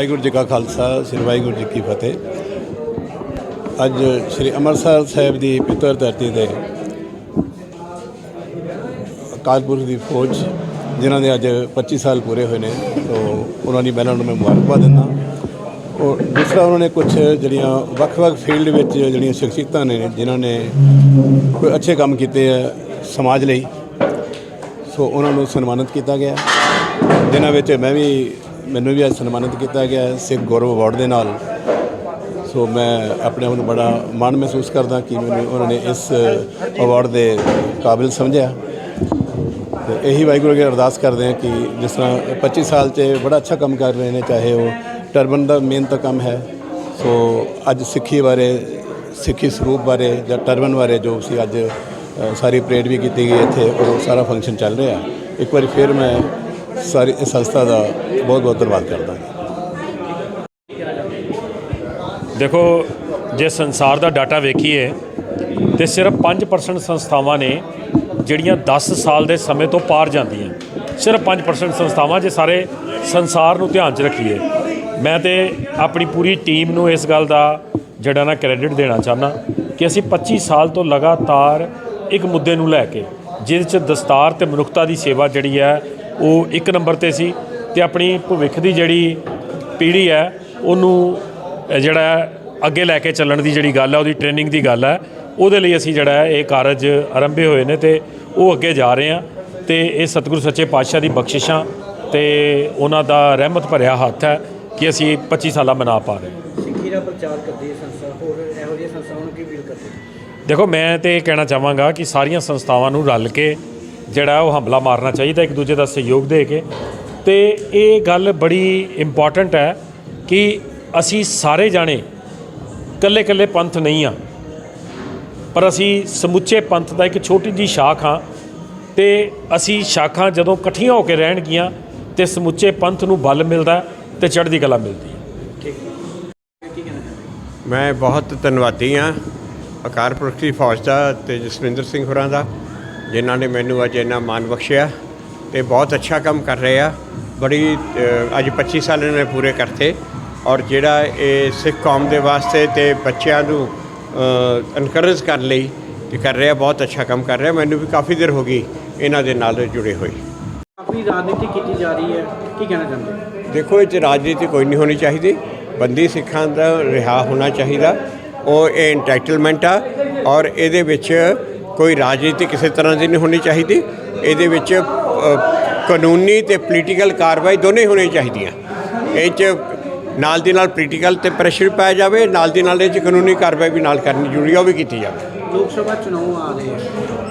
ਵਾਹਿਗੁਰੂ ਜੀ ਕਾ ਖਾਲਸਾ, ਸ੍ਰੀ ਵਾਹਿਗੁਰੂ ਜੀ ਕੀ ਫਤਿਹ। ਅੱਜ ਸ੍ਰੀ ਅੰਮ੍ਰਿਤਸਰ ਸਾਹਿਬ ਦੀ ਪਿੱਤਰ ਧਰਤੀ ਤੇ ਕਾਲਪੁਰ ਦੀ ਫੌਜ, ਜਿਨ੍ਹਾਂ ਦੇ ਅੱਜ 25 ਸਾਲ ਪੂਰੇ ਹੋਏ ਨੇ ਤੋਂ ਉਹਨਾਂ ਦੀ ਪਹਿਲਾਂ ਨੂੰ ਮੈਂ ਮੁਬਾਰਕਬਾਦ ਦਿੰਦਾ। ਔਰ ਦੂਸਰਾ ਉਹਨਾਂ ਨੇ ਕੁਝ ਜਿਹੜੀਆਂ ਵੱਖ-ਵੱਖ ਫੀਲਡ ਵਿੱਚ ਜਿਹੜੀਆਂ ਸ਼ਖਸੀਅਤਾਂ ਨੇ, ਜਿਨ੍ਹਾਂ ਨੇ ਕੋਈ ਅੱਛੇ ਕੰਮ ਕੀਤੇ ਆ ਸਮਾਜ ਲਈ, ਸੋ ਉਹਨਾਂ ਨੂੰ ਸਨਮਾਨਿਤ ਕੀਤਾ ਗਿਆ। ਜਿਨ੍ਹਾਂ ਵਿੱਚ ਮੈਂ ਵੀ ਮੈਨੂੰ ਵੀ ਅੱਜ ਸਨਮਾਨਿਤ ਕੀਤਾ ਗਿਆ ਹੈ ਸਿੱਖ ਗੌਰਵ ਅਵਾਰਡ ਦੇ ਨਾਲ। ਸੋ ਮੈਂ ਆਪਣੇ ਆਪ ਨੂੰ ਬੜਾ ਮਾਣ ਮਹਿਸੂਸ ਕਰਦਾ ਕਿ ਮੈਨੂੰ ਉਹਨਾਂ ਨੇ ਇਸ ਅਵਾਰਡ ਦੇ ਕਾਬਿਲ ਸਮਝਿਆ। ਤੇ ਇਹੀ ਵਾਹਿਗੁਰੂ ਅੱਗੇ ਅਰਦਾਸ ਕਰਦੇ ਹਾਂ ਕਿ ਜਿਸ ਤਰ੍ਹਾਂ 25 ਸਾਲ 'ਚ ਬੜਾ ਅੱਛਾ ਕੰਮ ਕਰ ਰਹੇ ਨੇ, ਚਾਹੇ ਉਹ ਟਰਬਨ ਦਾ ਮੇਨ ਤਾਂ ਕੰਮ ਹੈ। ਸੋ ਅੱਜ ਸਿੱਖੀ ਬਾਰੇ, ਸਿੱਖੀ ਸਰੂਪ ਬਾਰੇ ਜਾਂ ਟਰਬਨ ਬਾਰੇ ਜੋ ਸੀ ਅੱਜ ਸਾਰੀ ਪਰੇਡ ਵੀ ਕੀਤੀ ਗਈ ਇੱਥੇ ਔਰ ਉਹ ਸਾਰਾ ਫੰਕਸ਼ਨ ਚੱਲ ਰਿਹਾ। ਇੱਕ ਵਾਰੀ ਫਿਰ ਮੈਂ ਸਾਰੀ ਇਸ ਸੰਸਥਾ ਦਾ ਬਹੁਤ ਬਹੁਤ ਧੰਨਵਾਦ ਕਰਦਾ। ਦੇਖੋ, ਜੇ ਸੰਸਾਰ ਦਾ ਡਾਟਾ ਵੇਖੀਏ, ਤੇ ਸਿਰਫ 5% ਸੰਸਥਾਵਾਂ ਨੇ ਜਿਹੜੀਆਂ 10 ਸਾਲ ਦੇ ਸਮੇਂ ਤੋਂ ਪਾਰ ਜਾਂਦੀਆਂ। ਸਿਰਫ 5% ਸੰਸਥਾਵਾਂ ਜੇ ਸਾਰੇ ਸੰਸਾਰ ਨੂੰ ਧਿਆਨ 'ਚ ਰੱਖੀਏ। ਮੈਂ ਤੇ ਆਪਣੀ ਪੂਰੀ ਟੀਮ ਨੂੰ ਇਸ ਗੱਲ ਦਾ ਜਿਹੜਾ ਨਾ ਕ੍ਰੈਡਿਟ ਦੇਣਾ ਚਾਹੁੰਦਾ ਕਿ ਅਸੀਂ 25 ਸਾਲ ਤੋਂ ਲਗਾਤਾਰ ਇੱਕ ਮੁੱਦੇ ਨੂੰ ਲੈ ਕੇ ਜਿਹਦੇ 'ਚ ਦਸਤਾਰ ਤੇ ਮਨੁੱਖਤਾ ਦੀ ਸੇਵਾ ਜਿਹੜੀ ਹੈ, ਉਹ ਇੱਕ ਨੰਬਰ ਤੇ ਸੀ ਤੇ ਆਪਣੀ ਭਵਿੱਖ ਦੀ ਜਿਹੜੀ ਪੀੜ੍ਹੀ ਹੈ, ਉਹਨੂੰ ਜਿਹੜਾ ਅੱਗੇ ਲੈ ਕੇ ਚੱਲਣ ਦੀ ਜਿਹੜੀ ਗੱਲ ਹੈ, ਉਹਦੀ ਟ੍ਰੇਨਿੰਗ ਦੀ ਗੱਲ ਹੈ, ਉਹਦੇ ਲਈ ਅਸੀਂ ਜਿਹੜਾ ਇਹ ਕਾਰਜ ਆਰੰਭੇ ਹੋਏ ਨੇ ਤੇ ਉਹ ਅੱਗੇ ਜਾ ਰਹੇ ਆ ਤੇ ਇਹ ਸਤਿਗੁਰੂ ਸੱਚੇ ਪਾਤਸ਼ਾਹ ਦੀ ਬਖਸ਼ਿਸ਼ਾਂ ਤੇ ਉਹਨਾਂ ਦਾ ਰਹਿਮਤ ਭਰਿਆ ਹੱਥ ਹੈ ਕਿ ਅਸੀਂ 25 ਸਾਲਾ ਮਨਾ ਪਾ ਰਹੇ ਹਾਂ। ਸਿੱਖੀ ਦਾ ਪ੍ਰਚਾਰ ਕਰਦੀ ਹੈ ਸੰਸਥਾ, ਹੋਰ ਇਹੋ ਜਿਹੀਆਂ ਸੰਸਥਾਵਾਂ ਨੂੰ ਕੀ ਅਪੀਲ ਕਰਦੇ ਦੇਖੋ, ਮੈਂ ਤੇ ਇਹ ਕਹਿਣਾ ਚਾਹਾਂਗਾ ਕਿ ਸਾਰੀਆਂ ਸੰਸਥਾਵਾਂ ਨੂੰ ਰਲ ਕੇ ਜਿਹੜਾ ਉਹ ਹਮਲਾ ਮਾਰਨਾ ਚਾਹੀਦਾ, ਇੱਕ ਦੂਜੇ ਦਾ ਸਹਿਯੋਗ ਦੇ ਕੇ। ਤੇ ਇਹ ਗੱਲ ਬੜੀ ਇੰਪੋਰਟੈਂਟ ਹੈ ਕਿ ਅਸੀਂ ਸਾਰੇ ਜਾਣੇ ਇਕੱਲੇ ਇਕੱਲੇ ਪੰਥ ਨਹੀਂ ਆ ਪਰ ਅਸੀਂ ਸਮੁੱਚੇ ਪੰਥ ਦਾ ਇੱਕ ਛੋਟੀ ਜੀ ਸ਼ਾਖ ਹਾਂ। ਤੇ ਅਸੀਂ ਸ਼ਾਖਾਂ ਜਦੋਂ ਇਕੱਠੀਆਂ ਹੋ ਕੇ ਰਹਿਣਗੀਆਂ, ਤੇ ਸਮੁੱਚੇ ਪੰਥ ਨੂੰ ਬਲ ਮਿਲਦਾ ਤੇ ਚੜ੍ਹਦੀ ਕਲਾ ਮਿਲਦੀ ਹੈ। ਮੈਂ ਬਹੁਤ ਧੰਨਵਾਦੀ ਹਾਂ। ਅਕਾਲ ਪੁਰਖ ਦੀ ਫੌਜ ਦਾ ਤੇ ਜਸਵਿੰਦਰ ਸਿੰਘ ਹੋਰਾਂ ਦਾ ਜਿਨ੍ਹਾਂ ਨੇ ਮੈਨੂੰ ਅੱਜ ਇੰਨਾ ਮਾਣ ਬਖਸ਼ਿਆ ਤੇ ਬਹੁਤ ਅੱਛਾ ਕੰਮ ਕਰ ਰਹੇ ਆ। ਬੜੀ ਅੱਜ 25 ਸਾਲ ਇਹਨਾਂ ਨੇ ਪੂਰੇ ਕਰਤੇ ਔਰ ਜਿਹੜਾ ਇਹ ਸਿੱਖ ਕੌਮ ਦੇ ਵਾਸਤੇ ਤੇ ਬੱਚਿਆਂ ਨੂੰ ਇਨਕਰੇਜ ਕਰਨ ਲਈ ਤੇ ਕਰ ਰਿਹਾ ਬਹੁਤ ਅੱਛਾ ਕੰਮ ਕਰ ਰਿਹਾ। ਮੈਨੂੰ ਵੀ ਕਾਫੀ ਦੇਰ ਹੋ ਗਈ ਇਹਨਾਂ ਦੇ ਨਾਲ ਜੁੜੇ ਹੋਏ। ਆਪਣੀ ਰਾਜਨੀਤੀ ਕੀਤੀ ਜਾ ਰਹੀ ਹੈ। ਕੀ ਕਹਿਣਾ ਚਾਹੁੰਦੇ? ਦੇਖੋ ਇਹ 'ਚ ਰਾਜਨੀਤੀ ਕੋਈ ਨਹੀਂ ਹੋਣੀ ਚਾਹੀਦੀ। ਬੰਦੀ ਸਿੱਖਾਂ ਦਾ ਰਿਹਾ ਹੋਣਾ ਚਾਹੀਦਾ। ਉਹ ਇਹ ਇੰਟੈਟਲਮੈਂਟ ਆ ਔਰ ਇਹਦੇ ਵਿੱਚ ਕੋਈ ਰਾਜਨੀਤੀ ਕਿਸੇ ਤਰ੍ਹਾਂ ਦੀ ਨਹੀਂ ਹੋਣੀ ਚਾਹੀਦੀ। ਇਹਦੇ ਵਿੱਚ ਕਾਨੂੰਨੀ ਤੇ ਪੋਲੀਟੀਕਲ ਕਾਰਵਾਈ ਦੋਨੇ ਹੋਣੀ ਚਾਹੀਦੀਆਂ। ਇਹ 'ਚ ਨਾਲ ਦੀ ਨਾਲ ਪੋਲੀਟੀਕਲ ਤੇ ਪ੍ਰੈਸ਼ਰ ਪਾਇਆ ਜਾਵੇ, ਨਾਲ ਦੀ ਨਾਲ ਇਹ 'ਚ ਕਾਨੂੰਨੀ ਕਾਰਵਾਈ ਵੀ ਨਾਲ ਕਰਨੀ ਜ਼ਰੂਰੀ ਆ, ਉਹ ਵੀ ਕੀਤੀ ਜਾਵੇ। ਲੋਕ ਸਭਾ ਚੁਣਾਵ ਆ ਰਹੇ ਹੈ